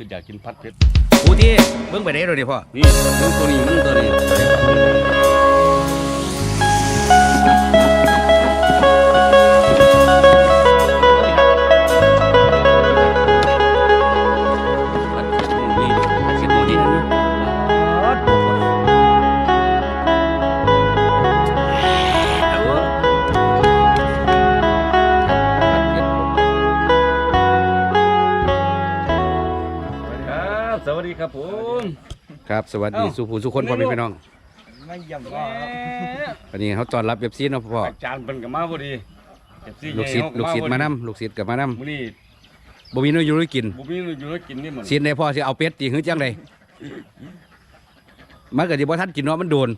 คืออยากกินพัดเผ็ดกูที่เบิ่งไปได้เลยดิพ่อนี่เรื่องตัวนี้มันตัวนี้ ครับผมครับสวัสดีเอ้าสุภูสุคนพ่อแม่พี่น้องไม่ย่ำว่าครับวันนี้เขาต้อนรับเอฟซีเนาะพ่ออาจารย์เป็นกับมาพอดี FC ลูกศิษย์ใหญ่ลูกศิษย์พอมาดีนํลูกศิษย์กับมานํมื้อนี้บ่มีเนื้ออยู่ได้กินบุมีอยู่แล้วกินนี่เหมือนศิษย์ได้พ่อสิเอาเป็ดตีหื้อจังไดมันก็สิบ่ทันกินเนาะมันโดน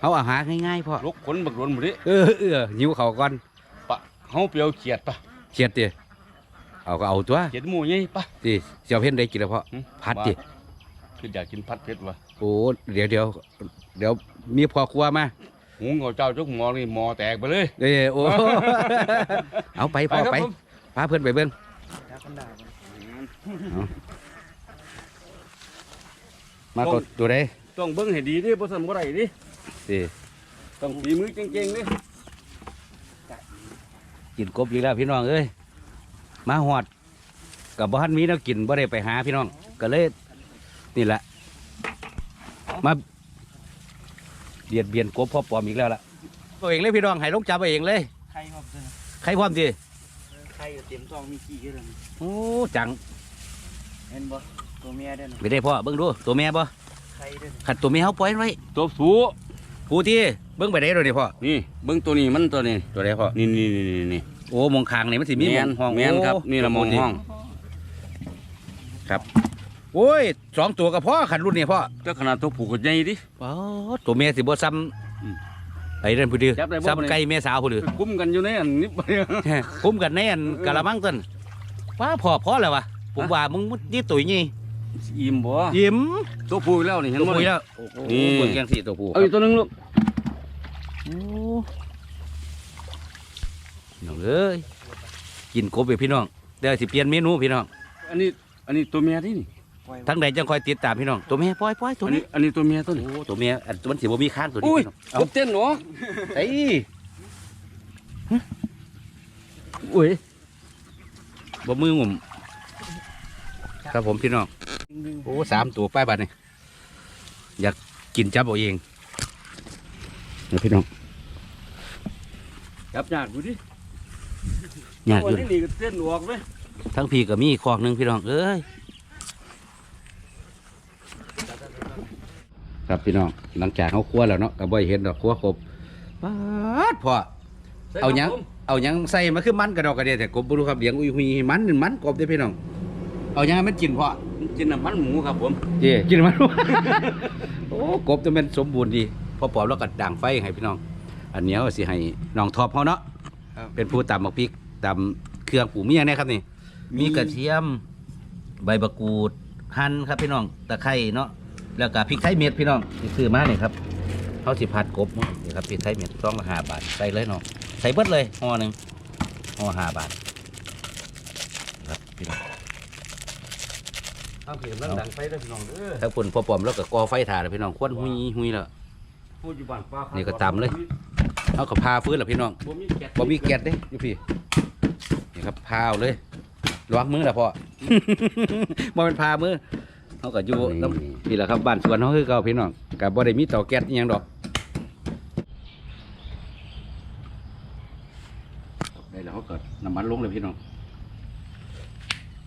เขาอาหารง่ายๆพ่อลกขนบักหลนหมดดิเออเออหิวเขาวก่อนปะเฮาเปียวเขียดปะเฉียดติเอาก็เอาตัวเขียดหมูยี่ปะติเสียวเพ่นได้กินแล้วพ่อหึพัดติว่า คืออยากกินพัดเผ็ดวะโอ้เดี๋ยวเดี๋ยวเดี๋ยวมีพ่อครัวมาหุงเอาเจ้าจุกหมอนี่หมอแตกไปเลยเอ้ยโอ้ เอาไปพ่อครับไปผมพาเพื่อนไปเบิ่งดักกันดาบมาตัวตัวใดต้องเบิ่งให้ดีดิบ่ซั่นบ่ได้ดิติต้องฝีมือเก่งๆดิกินกบอีกแล้วพี่น้องเอ้ยมาหอดกับบ้านมีแน้กินบ่ได้ไปหาพี่น้องก็เลย นี่แหละ มาเบียดเบียนกบพ่อปลอมอีกแล้วล่ะตัวเองเลยพี่น้องให้ลงจับเอาเองเลยไข่ครับเด้อใครพร้อมดิไข่เต็มซองมีกี่กันเลยโอ้จังเห็นบ่ตัวเมียเด้อนะไปได้พ่อเบิ่งดูตัวแม่บ่ไข่เด้อขัดตัวแม่เขาปล่อยไว้ตัวสูผู้ที่เบิ่งไปได้เลยดิพ่อนี่เบิ่งตัวนี้มันตัวนี้ตัวใดพ่อนี่นี่นี่นี่นี่โอ้มองคางนี่มันสิมีหแม่มอนงห้องแม่นครับโนี่ละมองห้อง โอ้ยสองตัวกับพ่อขันรุ่นนี่พ่อแต่ขนาดตัวผูกก็ใหญ่ดิอ๋อตัวแม่สิบ่ซ้อืมำไอ้เรื่องผู้ดื้อจับได้บ่เนี่ยซ้ำไก่แม่สาวผู้ดื้อกุ้มกันอยู่ในอันนี้คุ้มกันแน่นกะละมังต้นว้าพอพอแล้ววะผมว่ามึงนี่ตุ๋ยนี่อิ่มบ่ยิ้มตัวผูกแล้วนี่เห็นตัวบ่ผู้นี่แล้วโอ้โหนี่เบิ่งแกงสีตัวผู้เอาอีกตัวหนึงลูกโอ้น้องเอ้ยกินกบไปพี่น้องเดี๋ยวสิเปลี่ยนเมนูพี่น้องอันนี้อันนี้ตัวเมียที่นี่ปล่อย ทั้งใดจังคอยติดตามพี่น้องตัวแม่ปล่อยปล่อยตัวอันนี้นี้อันนี้ตัวเมียตัวนี้ โอ้ตัวแม่อันมันสิบ่มีข้างตัวนี้อุ้ยพี่น้องกบเต้นเหรอไอ้อุ้ยบ่มือผมครับผมพี่น้องดึงโอ้สามตัวป้ายบัตรนี่อยากกินจับเอาเองนะพี่น้องจับยากดูดิยากวัอนยู่ นี้นี่ก็เต้นออกไหมทั้งพี่ก็มีคอกหนึ่งพี่น้องเอ้ย ครับพี่น้องหลังจากเขาคั่วแล้วเนาะก็บ่อยเห็นดอกคั่วครบป๊าดพอเอาหยังเอาหยังใส่มาคือมันกระดอกกระเดียแต่กบบ่รู้ครับเลี้ยงอุ้ยหุยมันนี่มันกบเด้อพี่น้องเอาหยังให้มันกินพอกินน้ำมันหมูครับผมเจ้กินมันโอ้กบจะเป็นสมบูรณ์ดีพอปอบแล้วก็ด่างไฟให้พี่น้อง อันนี้เขาสิให้น้องทอปเขาเนาะเป็นผู้ตำบักพริกตำเครื่องปรุงมีอย่างไรครับนี่มีกระเทียม ใบมะกรูดหั่นครับพี่น้องตะไคร้เนาะ แล้วก็พริกไทยเม็ดพี่น้องที่ซื้อมาเนี่ยครับเขาสิผัดกบเนาะนี่ครับพริกไทยเม็ดซองละห้าบาทใส่เลยเนาะใส่เบิดเลยห่อหนึ่งห่อห้าบาทครับพี่น้องเอาเข็มแล้วดังไฟได้พี่น้องเด้อถ้าฝนพอปอมแล้วก็ก่อไฟถ่านแล้วพี่น้องควันหุยหุยแล้วพูดอยู่บ้านป้านี่ก็ตำเลยเอากับพาฟื้นแล้วพี่น้องบ่มีแก๊สบ่มีแก๊สเด้อยู่พี่นี่ครับพาเอาเลยระวังมือละพ่อบ่เป็นพามือ เขาก็อยู่น้ำนี่แหละครับบ้านสวนเขาคือเก่าพี่น้องกับบ่ได้มีเตาแก๊สอหยังดอกได้แล้วเขาก็น้ำมันลงเลยพี่น้อง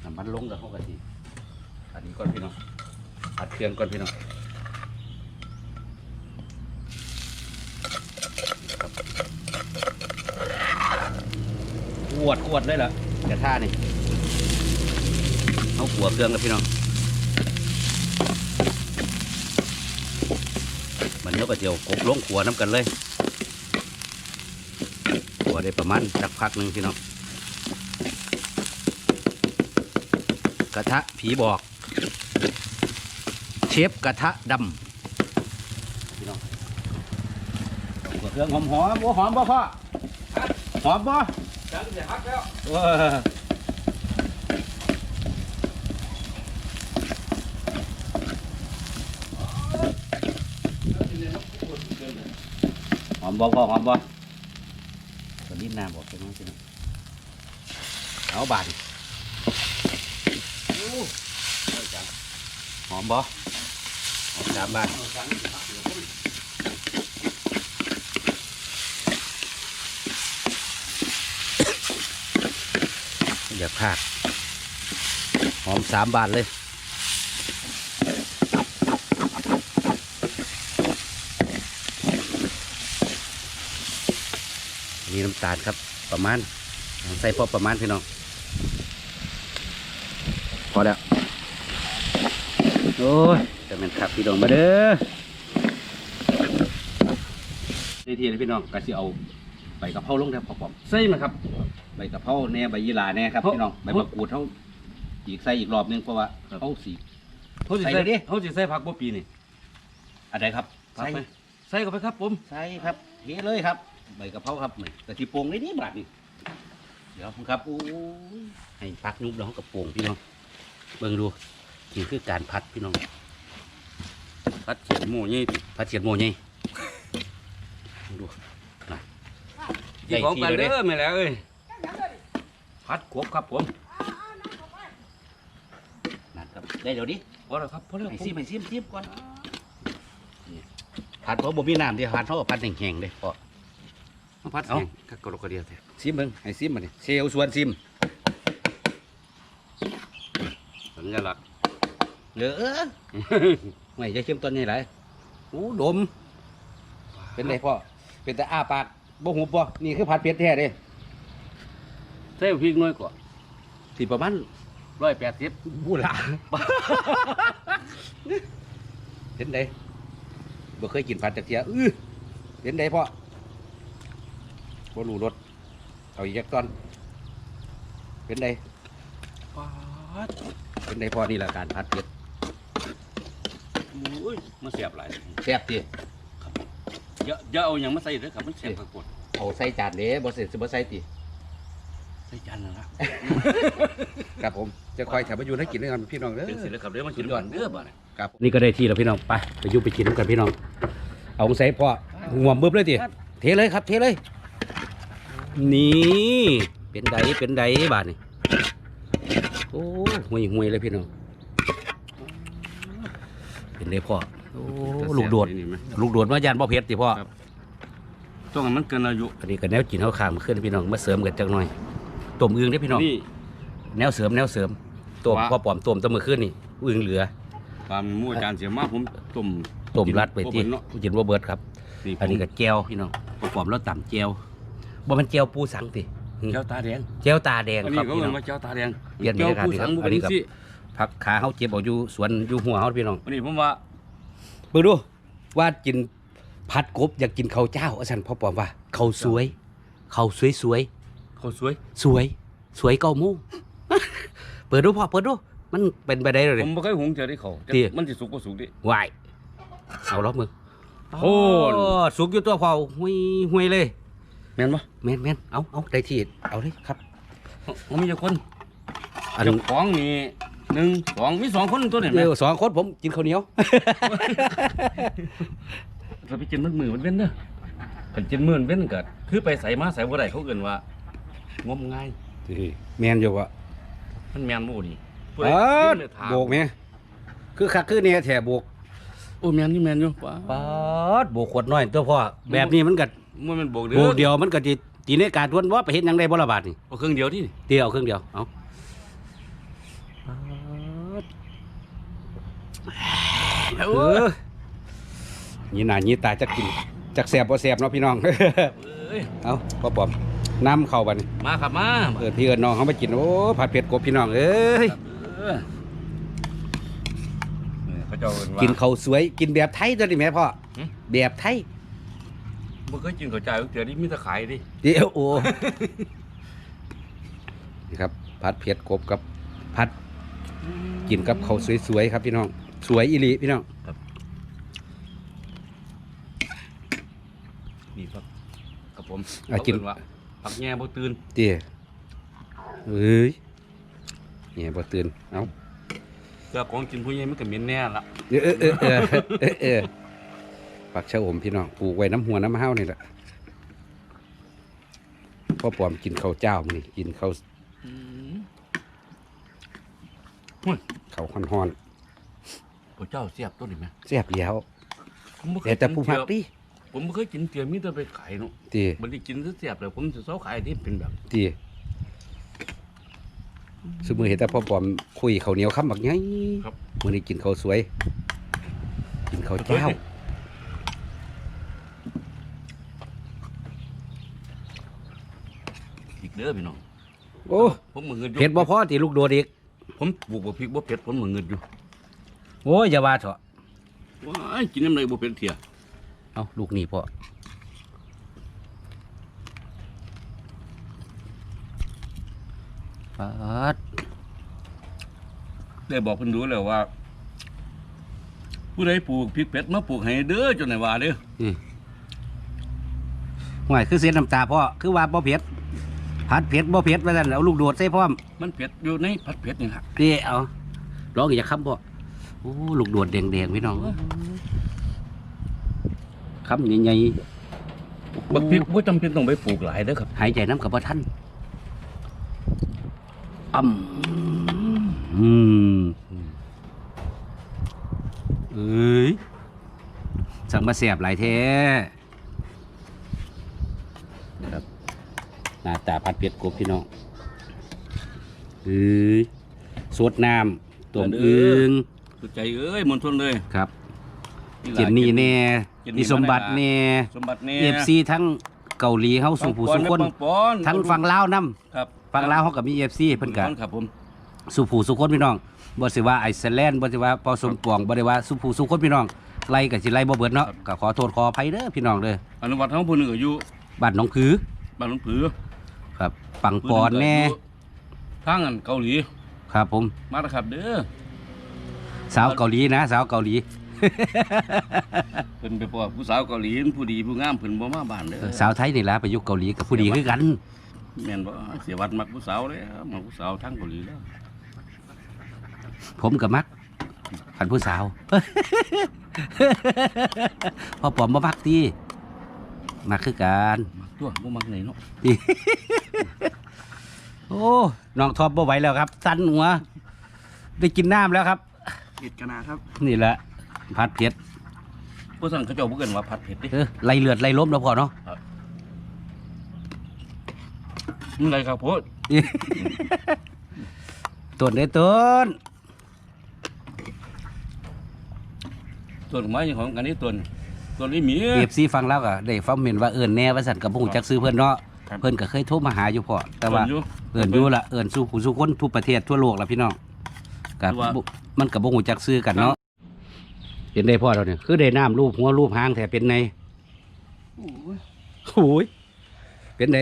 น้ำมันลงแล้วเขาก็สิอันนี้ก่อนพี่น้องอัดเครื่องก่อนพี่น้องขวดขวดเลยเหรอเดี๋ยวท่านี่เอาขัวเครื่องแล้วพี่น้อง มันเนื้อก็เจียวกบลงขัวน้ำกันเลยขัวได้ประมาณสักพักหนึ่งพี่น้องกระทะผีบอกเชฟกระทะดำพี่น้องเอาขัวเครื่องหอมหอมๆโอ้หอมบ่พ่อหอมบ่จังจะฮักแล้ว อมบ่พ่อหอมบ่ตัวนี้น้ำบอกไปน้องพี่น้องเอาบานหอมบ่หอมสามบาทอย่าพลาดหอมสามบาทเลย มีน้ำตาลครับ ประมาณ ใส่พอประมาณพี่น้อง พอแล้ว โอ้ยจะเป็นขับพี่น้องมาเด้อทีทีเลยพี่น้องก็สิเอาใบกะเพราลงแล้วพอปอมใส่ไหมครับ ใบกะเพราแหน่ใบยี่หร่าแหน่ครับเพราะพี่น้อง ใบมะกรูดเขาอีกใส่อีกรอบนึงเพราะว่าเขาสีเขาสิใส่ใส่เลยดิเขาสิใส่ผักบ่ปีนี่อะไรครับผักใส่ไหมใส่เข้าไปครับผม ใส่ครับเทเลยครับ ใบกะเพราครับนี่กะทิโป่งเลยนี่บาทนี่เดี๋ยวครับโอ้ยให้พักนุบแล้วเขากระโป่งพี่น้องเบิ่งดูนี่คือการพัดพี่น้องผัดเขียนหมูนี่พัดเฉียดโมยไงดูนะกินของกันได้เด้อแม่แล้วเอ้ยผัดกบครับผมนั่นครับได้เดี๋ยวนี้พอแล้วครับพอแล้วไอ้ซิมไอ้ซิมซิมก่อนนี่ผัดเพราะบ่มีน้ำเดียวผัดเท่ากับผัดแห้งๆเลยพอ มาผัดเอาแห้งกักกระเดียวแท้ซิมเบิ่งไอ้ซิมมาดิเซลส่วนซิม สัญลักษณ์เหลือไม่จะเข้มต้นใหญ่ไรโอ้ดม เป็นไรพ่อ เป็นแต่อ้าปากบ่หุบบ่นี่คือผัดเผ็ดแท้เด้ใส่พริกน้อยกว่าที่ประมาณร้อยแปดสิบบูหลาเป็นไดบ่เคยกินผัดจักเทียอื้อเป็นไดพ่อ บ่รู้รสเอาอีกจักตอน เป็นไดผัดเป็นไดพ่อนี่แหละการผัดเผ็ดอุ้ยมันเสียบหลายแซ่บติอย่าอย่าเอาหยังมาใส่เด้อครับมันเสียบกระปดเอาใส่จานเด้บ่เสร็จสิบ่ใส่ติใส่จานนั่นละครับผมจะคอยแถมมาอยู่ให้กินด้วยกันพี่น้องเด้อเป็นสิแล้วครับเดี๋ยวมันกินก่อนเด้อบ่เนี่ยครับ นี่ก็ได้ที่แล้วพี่น้องไปไปอยุไปกินน้ำกันพี่น้อง เอาใส่พ่อห่วมบึ้บเลยทีเทเลยครับเทเลย นี่เป็นไดเป็นไดบาทนี่โอ้ห่วยห่วยเลยพี่น้องเป็นไดพ่อโอ้ลูกโดดนี่ไหมลูกโดดมายันบ่เพชรติพ่อครับต้องให้มันเกินอายุอันนี้ก็แนวกินเขาขามขึ้นพี่น้องมาเสริมกันจักหน่อยต้มอึ่งได้อพี่น้องนี่แนวเสริมแนวเสริมต้มว่าพ่อปอมต้มแตะมือขึ้นนี่อึ่งเหลือตามหมู่อาจารย์เสียมาผมต้มต้มรัดไปที่บ่เบิดเนาะกินว่าเบิดครับนี่อันนี้ก็แก้วพี่น้องประกอบแล้วต่ำแก้ว บ่มันแก้วปูสังติเจ้าตาแดงแก้วตาแดงอันคนี้รับก็พี่เรีน้ยองกว่าเจ้าตาแดงเปลี่ยนบรรยากาศดีครับเจ้ผู้สังอันนี้บุครับสิผักขาเขาเจ็บเอาอยู่สวนอยู่หัวเขาพี่น้องอันนี้ผมว่าเบิ่งดูว่ากินผัดกบอยากกินข้าวเจ้าอาจารย์พ่อปอมว่าข้าวสวยข้าวสวยสวยเขาสวย สวย สวยเก้าโมงเปิดดูพ่อเปิดดู มันเป็นไปได้เลย ผมบ่เคยหุงเจอได้เขาแต่ติมันสิสุกบ่สุกดิ วายเอาล็อกมือโอ้นสุกอยู่ตัวพอหุยหุยเลยแม่นบ่แม่นแม่นเอาเอาได้ที่เอาเลยครับผมมีจักคนอันเจ้าของนี่หนึ่งสองมีสองคนตัวเนี่ยเดีแม่ยวสองคนผมกินข้าวเหนียวถ้าไปกินมันมือมันเว้นเด้อคันกินมือมันเว้นก็คือไปใส่มาใส่บ่ได้เขาเอิ้นว่างมงายแมนอยู่วะมันแม่นบ่นี่ผู้เอใดอกินเลยถามโบกแม่คือคักคือเนี่ยแถโบกโอ้แม่นนี่แม่นอยู่ป้าปาดโบกขวดน้อยตัวพ่อแบบนี้มันก็ มันเป็นโบกเด้โบอกเดียวมันก็สิตีในการทวนว่าไปเฮ็ดหยังได้บ่ละบาทนี่เอาเครื่องเดียวที่เดียวเอาเครื่องเดียวเอาเออนี่หน้านี่ตาจักกินจักแสบบ่แสบเนาะพี่น้องเอ้ยเอาพ่อปอมน้ำเข้าบัดนี้มาครับมาเอิ้นพี่เอิ้นน้องเขามากินโอ้ผัดเผ็ดกบพี่น้องเอ้ยเออนี่เขาเจ้าเอิ้นว่ากินข้าวสวยกินแบบไทยตัวนี้แม่พ่อหึแบบไทย บ่เคยกินข้าวจ่ายเดี๋ยวนี้มีแต่ขายดิเดี๋ยวโอ้ นี่ครับผัดเผ็ดกบกับผัดกินกับข้าวสวยๆครับพี่น้อง สวยอีหลีพี่น้องนี่ครับกับผมอะกินเขาเอิ้ว่าผักแง่บ่ตื่นเตี้ยเอ้ยเนี่ยบ่ตื่นเอาเจ้าของกินผู้ใหญ่มันก็เหม็นแน่ละ เออเออเออเออเออเออ ปักชะอมพี่น้องปลูกไว้น้ำหัวน้ำห้าวนี่แหละพ่อปอมกินข้าวเจ้ามันนี่กินข้าวอืมหุ้ยข้าวฮ้อนพระเจ้าเสียบตัวนี้ไหมๆแซ่บแล้วผมบ่เคแต่ยแต่ผู้มักกินดิเจียวผมไม่เคยกินเจียวมีแต่ไปขายเนาะตีบันนี้กินเสียบเลยผมจะเสาขายที่เป็นแบบตีสมมือเห็นแต่พ่อปอมคุยข้าวเหนียวคำบักไงครับ มื้อนี้กินข้าวสวย กินข้าวเจ้า อีก เด้อพี่น้องโอ้ผมมือเงินอยู่เผ็ดบ่พอที่ลูกโดดอีกผมปลูกบ่พริกบ่เผ็ดผมมือเงินอยู่โอ้ยอย่าว่าเถอะว้ายกินน้ำเลยบ่เป็นเถียเอาลูกนี่พ่อปัดได้บอกเพิ่นรู้แล้วว่า ผู้ใดปลูกพริกเผ็ดมาปลูกให้เด้อจนไหนว่าเด้อห่วยคือเสียน้ำตาพ่อคือว่าบ่เผ็ด ผัดเผ็ดบ่เผ็ดว่าซั่นเอาลูกโดดใส่พร้อมมันเผ็ดอยู่ในผัดเผ็ดนี่ครับนี่เอาร้องอีกจะคำบ่โอ้ลูกโดดแดงๆพี่น้องคำใหญ่ๆบักพริกบ่จำเป็นต้องไปปลูกหลายเด้อครับ หายใจน้ำกับบ่ท่านอ่ำอืมเอ้ยสั่งมาเสียบหลายแท้นะครับหน้าตาผัด เผ็ดกบพี่น้องเอ้ยสดน้ำต้มอึ่งสุดใจเอ้ยมนทนเลยครับหเจลานนี่แน่เจนนี่มีสมบัติมาได้แน่สมบัติแน่เอฟซีทั้งเกาหลีเฮาสู่ผู้สุคนปังปอนทั้งฝั่งลาวนํครับฝั่งลาวเฮาก็มีเอฟซีเพิ่นก็ปังปอครับผมสู่ผู้สุคนพี่น้องบ่สิว่าไอซ์แลนด์บ่สิว่าพอสมปองบ่ได้ว่าสู่ผู้สุคนพี่น้องไล่ก็สิไล่บ่เบิดเนาะก็ขอโทษขออภัยเด้อพี่น้องเด้ออนุวัตทั้งผู้หนึงก็อยู่บ้านหนองผือบ้านหลวงผือ ครับปังปอนแน่ผู้หงก็อยู่ทางอันเกาหลีครับผมมาแล้วครับเด้อสาวเกาหลีนะสาวเกาหลีเพิ่นไปพอผู้สาวเกาหลีผู้ดีผู้งามเพิ่นบ่มาบ้านเด้อสาวไทยนี่ล่ะไปอยู่เกาหลีกับผู้ดีคือกันแม่นบ่เสียวัดมักผู้สาวเลยมักผู้สาวทางเกาหลีแล้วผมก็มักคันผู้สาวพอปอมบ่มักติมักคือกันมักตัวบ่มักไหนเนาะ โอ้น้องทอปบ่ไหวแล้วครับ สั่นหัว ได้กินน้ำแล้วครับเห็ดกะนาครับนี่แหละผัดเผ็ดผู้สั่งเขาเจ้าบ่เกินว่าผัดเผ็ดเด้เออไล่เลือดไล่ล้มแล้วพอเนาะนี่ไรครับโพดต้นได้ต้นส่วนไม้ของกันนี่ต้นต้นนี้มี เอฟซีฟังแล้วก็ได้ฟังเมนว่าเอิญแน่ว่าสันกับผู้จักซื้อเพิ่นเนาะ ครับ เพิ่นก็เคยโทรมาหาอยู่พอแต่ว่าต้นอยู่ เอิญอยู่ละเอิญสู่ผู้สู่คนทุกประเทศทั่วโลกละพี่น้องกับว่ามันกับบ่ฮู้จักซื้อกันเนาะเห็นได้พ่อเราเนี่ยคือได้น้ำรูปหัวรูปหางแท้เป็นไงโอ้ยโอ้ยเป็นไง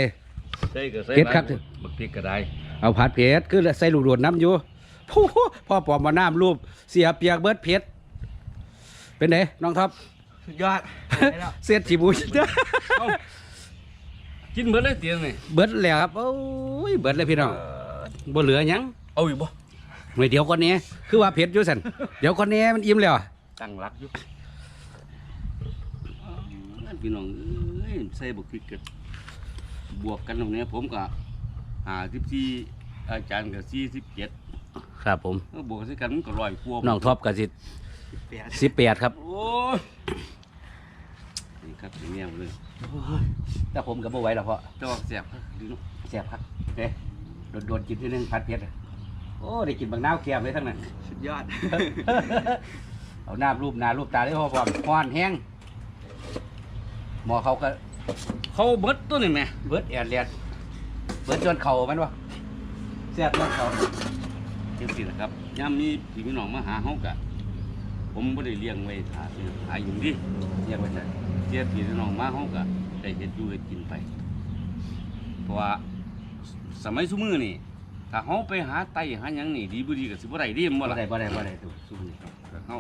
ใส่ก็ใส่เผ็ดครับหลายบักพริกก็ได้เอาผัดเผ็ดคือใส่ลูกโดดน้ำอยู่โอ้โหพ่อปอมมาน้ำรูปเสียเปียกเบิดเผ็ดเป็นไงน้องท็อปสุดยอดได้แล้วเสียดฉีบุยเอ้า กินเบิดเลยเตียงนี่เบิดแล้วครับโอ้ยเบิดเลยพี่น้องบ่เหลือหยังเอาอีกบ่หน่วยเดียวคนนี้คือว่าเผ็ดอยู่สันเดี๋ยวคนนี้มันอิ่มแล้วตั้งรักอยู่อ้าวพี่น้องเอ้ยใส่บักพริกกันบวกกันตรงนี้ผมก็หาสิบสี่อาจารย์ก็สี่สิบเจ็ดครับผมบวกใส่กันมันก็ร้อยกว่าน้องท็อปกับสิแปดสิบแปดครับ โอ้ยนี่ ครับอย่างเงี้ยเลยแต่ผมกับบ่ไหวแล้วพ่อเจ้าเสียบครับดีเนาะแซ่บครับเด้โดนโดนๆกินที่นึงผัดเผ็ดอะโอ้ได้กินบางน้าวแก้มเลยทั้งนั้นสุดยอด เอาหน้ารูปหน้ารูปตาได้พอพร้อมฮ้อนแห้งหมอเขาก็ เขาเบิดตัวนี่แม่เบิดแอนเลียดเบิดจนเข่ามันวะแซ่บจนเข่าจังซี่แหละครับยามนี้พี่พี่น้องมาหาเฮากะผมบ่ได้เลี้ยงไว้หาหาอยู่ดิเรียกว่าจะ เสียพี่น้องมาเฮากะได้เฮ็ดอยู่เฮ็ดกินไป เพราะว่าสมัยซุมื้อนี่ถ้าเฮาไปหาไต้หาหยังนี่ดีบ่ดีก็สิบ่ได้เดิแม่นบ่บ่ล่ะได้บ่ได้บ่ได้ตัวสู้นี่ก็เฮา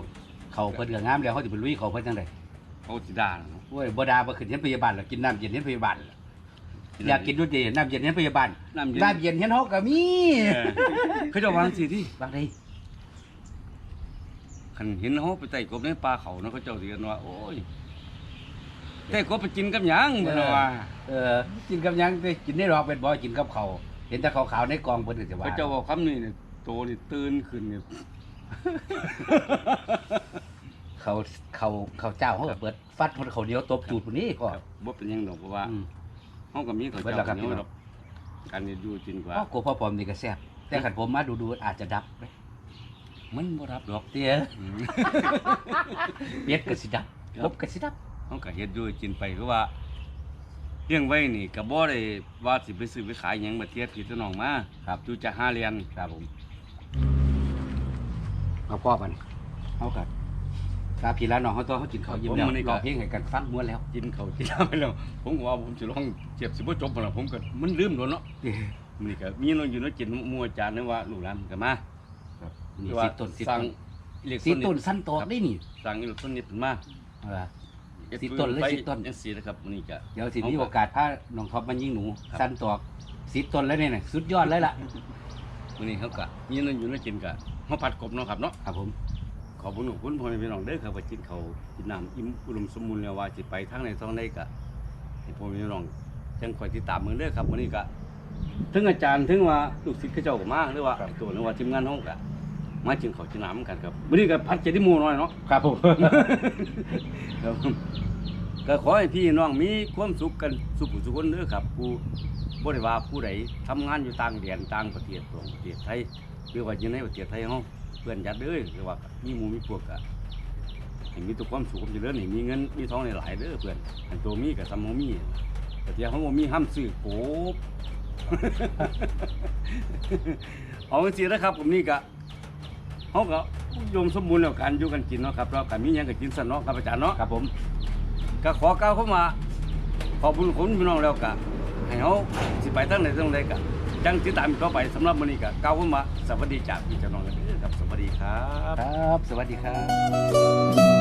เขาเพิ่นก็งามแล้วเขาสิไปลุยเขาเพิ่นจังไดเขาสิด่าเนาะโอ้ยบ่ดาบ่ขึ้นเห็นพยาบาลหรอกกินน้ำเย็นเห็นพยาบาลล่ะอยากกินด้วยเจน้ำเย็นเห็นพยาบาลน้ำเย็นน้ำเย็นเห็นเฮาก็มีเออเขาเจะวาจังซี่ที่บางทีคันเห็นเฮาไปไต่กบในป่าเขาเนาะเขาเจ้าสิกันว่าโอ้ย แต่ก็ไปกินกับหยังบ่ล่ะว่า เออกินกับหยังได้กินได้หรอกเป็นบ่กินกับเขาวเห็นแต่ขาวๆในกองเพิ่นก็จะว่าพระเจ้าบอกคำนี้เนี่ยโตนี่ตื่นขึ้นเนี่ยเขาเขาเขาเจ้าเขาก็เปิดฟัดคนเขาเหนียวตบจูดพุ่นนี้ก็ครับบ่เป็นหยังดอกเพราะว่าอืมเฮาก็มีข้าวเบิดเจ้าแล้วครับเหนียวพี่น้อง ดอกกันนี่ดูจินกว่า พ่อกลัวพ่อปอมนี่ก็แซ่บแต่ขันผมมาดูๆอาจจะดับเด้มันบ่ดับดอกเตี้ยอืม เป็ดก็สิดับครับกบก็สิดับ เฮาก็เฮ็ดอยู่กินไปคือว่าเลี้ยงไว้นี่ก็บ่ได้ว่าสิไปซื้อไปขายหยังมาเทียบพี่น้องมาครับอยู่จะหาเรียนครับผมเอาพ่อมันเอากันตาพี่แล้วน้องเขาตัวเขากินข้าวยิ้มแล้วร้องเพลงให้กันฟังม้วนแล้วกินข้าวกินน้ำไปแล้ว ผมก็ว่าผมสิลองเจ็บสิบ่จบบ่ล่ะผมก็มันลืมโดนเนาะมื้อนี้ก็มีน้องอยู่เนาะกินหมู่อาจารย์นึกว่าลูกหลานก็มานี่ว่าสิต้นสิสร้างต้นเรียกสิต้นต้นนี่สั้นตอกได้นี่สร้างอีกต้นนี้เป็นมาเออ สิต้นหรือสิต้นจังซี่นะครับมื้อนี้ก็ เดี๋ยวสิมีโอกาสพาน้องท็อปมายิงหนู ครับ สั้นตอกสิต้นแล้วเนี่ยน่ะสุดยอดเลยล่ะ มื้อนี้เขาก็มีน้องอยู่เนาะกินก็เฮาผัดกบเนาะครับเนาะ ครับผม ขอบคุณขอบคุณพ่อแม่พี่น้องเด้อครับว่ากินเขาวกินน้ำอิ่มอุดมสมบูรณ์แล้วว่าสิไปทางไหนทางใดก็ให้พ่อแม่พี่น้องจังคอยติดตามมือเด้อครับวันนี้ก็ถึงอาจารย์ถึงว่าลูกศิษย์เขาเจ้าก็มาหรือว่าตัวหรือว่าทีมงานห้องก็ มาจึงเขาวกินน้ำกันครับวันนี้ก็พัดเจดีย์หมูน้อยเนาะ ครับผม ครับก็ขอให้พี่น้องมีความสุขกันสุขสุขคนเด้อครับผู้บ่ได้ว่าผู้ใดทำงานอยู่ต่างแดนต่างประเทศของประเทศไทยหรือว่าอยู่ในประเทศไทยเฮาเพื่อนญาติเด้อหรือว่ามีหมู่มีพวกก็ให้มีแตัวความสุขความเจริญให้มีเงินมีทองหลายๆเด้อเพื่อนให้ตัวมีกับซัมโมมีแต่เดี๋ยวเขาบ่มีห้ามซื้อโกบ เอาจริงๆนะครับผมนี่ก็ เขาก็อุดมสมบูรณ์แล้วกันอยู่กันกินเนาะครับแล้วกันมีหยังก็กินซะเนาะครับอาจารย์เนาะครับผมก็ขอกล่าวเข้ามาขอบคุณคุณพี่น้องแล้วก็ให้เขาสิไปตั้งไหนตั้งใดก็จังติดตามอีกต่อไปสำหรับมื้อนี้ก็กล่าวเข้ามาสวัสดีจากพี่เจ้าน้องกันเด้อครับสวัสดีครับ ครับ สวัสดีครับ